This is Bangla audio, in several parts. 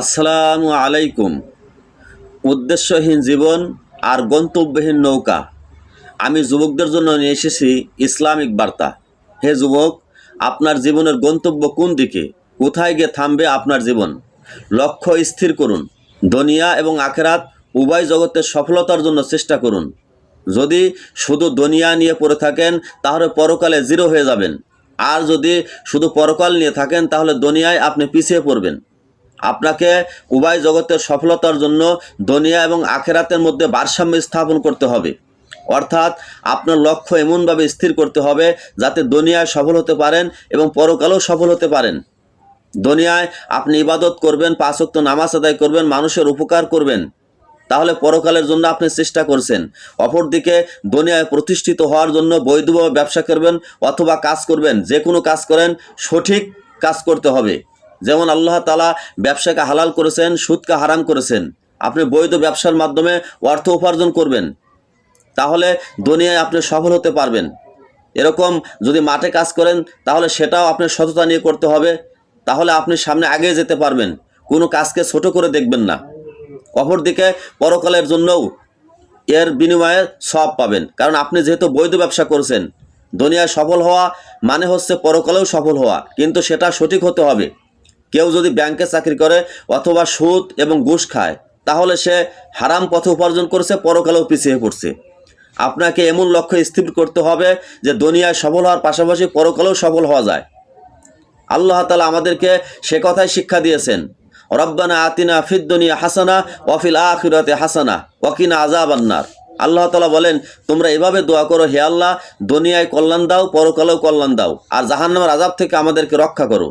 আসসালামু আলাইকুম। উদ্দেশ্যহীন জীবন আর গন্তব্যহীন নৌকা। আমি যুবকদের জন্য নিয়ে এসেছি ইসলামিক বার্তা। হে যুবক, আপনার জীবনের গন্তব্য কোন দিকে? কোথায় গিয়ে থামবে আপনার জীবন? লক্ষ্য স্থির করুন। দুনিয়া এবং আখেরাত উভয় জগতের সফলতার জন্য চেষ্টা করুন। যদি শুধু দুনিয়া নিয়ে পড়ে থাকেন, তাহলে পরকালে জিরো হয়ে যাবেন। আর যদি শুধু পরকাল নিয়ে থাকেন, তাহলে দুনিয়ায় আপনি পিছিয়ে পড়বেন। আপনাকে উভয় জগতের সফলতার জন্য দুনিয়া এবং আখেরাতের মধ্যে ভারসাম্য স্থাপন করতে হবে। অর্থাৎ আপনার লক্ষ্য এমনভাবে স্থির করতে হবে যাতে দুনিয়ায় সফল হতে পারেন এবং পরকালেও সফল হতে পারেন। দুনিয়ায় আপনি ইবাদত করবেন পাঁচক্ত নামাজ আদায় করবেন, মানুষের উপকার করবেন। তাহলে পরকালের জন্য আপনি চেষ্টা করছেন। অপরদিকে দুনিয়ায় প্রতিষ্ঠিত হওয়ার জন্য বৈধভাবে ব্যবসা করবেন অথবা কাজ করবেন। যে কোনো কাজ করেন, সঠিক কাজ করতে হবে। যেমন আল্লাহ তালা ব্যবসাকে হালাল করেছেন, সুদকে হারাম করেছেন। আপনি বৈধ ব্যবসার মাধ্যমে অর্থ উপার্জন করবেন। তাহলে দুনিয়ায় আপনি সফল হতে পারবেন। এরকম যদি মাঠে কাজ করেন, তাহলে সেটাও আপনি সততা নিয়ে করতে হবে। তাহলে আপনি সামনে আগে যেতে পারবেন। কোনো কাজকে ছোট করে দেখবেন না। অপরদিকে পরকালের জন্যও এর বিনিময়ে সব পাবেন। কারণ আপনি যেহেতু বৈধ ব্যবসা করছেন, দুনিয়ায় সফল হওয়া মানে হচ্ছে পরকালেও সফল হওয়া। কিন্তু সেটা সঠিক হতে হবে। কেউ যদি ব্যাংকে চাকরি করে অথবা সুদ এবং ঘুষ খায়, তাহলে সে হারাম পথে উপার্জন করছে, পরকালেও পিছিয়ে পড়ছে। আপনাকে এমন লক্ষ্য স্থির করতে হবে যে দুনিয়ায় সফল হওয়ার পাশাপাশি পরকালেও সফল হওয়া যায়। আল্লাহ তালা আমাদেরকে সে কথাই শিক্ষা দিয়েছেন, রব্বানা আতিনা ফিদ্দুনিয়া হাসানা ওয়াফিল আখিরাতে হাসানা ওয়াকিনা আজাব আন্নার আল্লাহ তালা বলেন, তোমরা এভাবে দোয়া করো, হে আল্লাহ, দুনিয়ায় কল্যাণ দাও, পরকালেও কল্যাণ দাও, আর জাহান্নামের আজাব থেকে আমাদেরকে রক্ষা করো।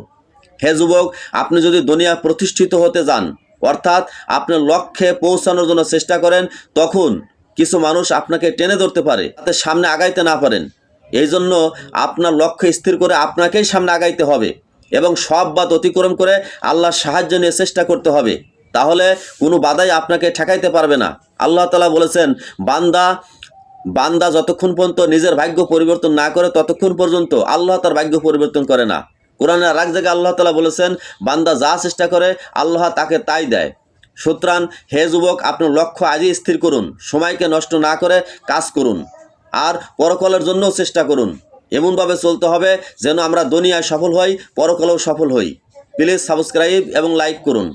হে যুবক, আপনি যদি দুনিয়া প্রতিষ্ঠিত হতে যান, অর্থাৎ আপনার লক্ষ্যে পৌঁছানোর জন্য চেষ্টা করেন, তখন কিছু মানুষ আপনাকে টেনে ধরতে পারে তাতে সামনে আগাইতে না পারেন। এই জন্য আপনার লক্ষ্য স্থির করে আপনাকেই সামনে আগাইতে হবে এবং সব বাদ অতিক্রম করে আল্লাহর সাহায্য নিয়ে চেষ্টা করতে হবে। তাহলে কোনো বাধাই আপনাকে ঠেকাইতে পারবে না। আল্লাহ তালা বলেছেন, বান্দা বান্দা যতক্ষণ পর্যন্ত নিজের ভাগ্য পরিবর্তন না করে, ততক্ষণ পর্যন্ত আল্লাহ তার ভাগ্য পরিবর্তন করে না। কোরআনের আর এক জায়গায় আল্লাহ তালা বলেছেন, বান্দা যা চেষ্টা করে, আল্লাহ তাকে তাই দেয়। সুতরাং হে যুবক, আপনার লক্ষ্য আজই স্থির করুন, সময়কে নষ্ট না করে কাজ করুন, আর পরকলের জন্যও চেষ্টা করুন। এমনভাবে চলতে হবে যেন আমরা দুনিয়ায় সফল হই, পরকলেও সফল হই। প্লিজ সাবস্ক্রাইব এবং লাইক করুন।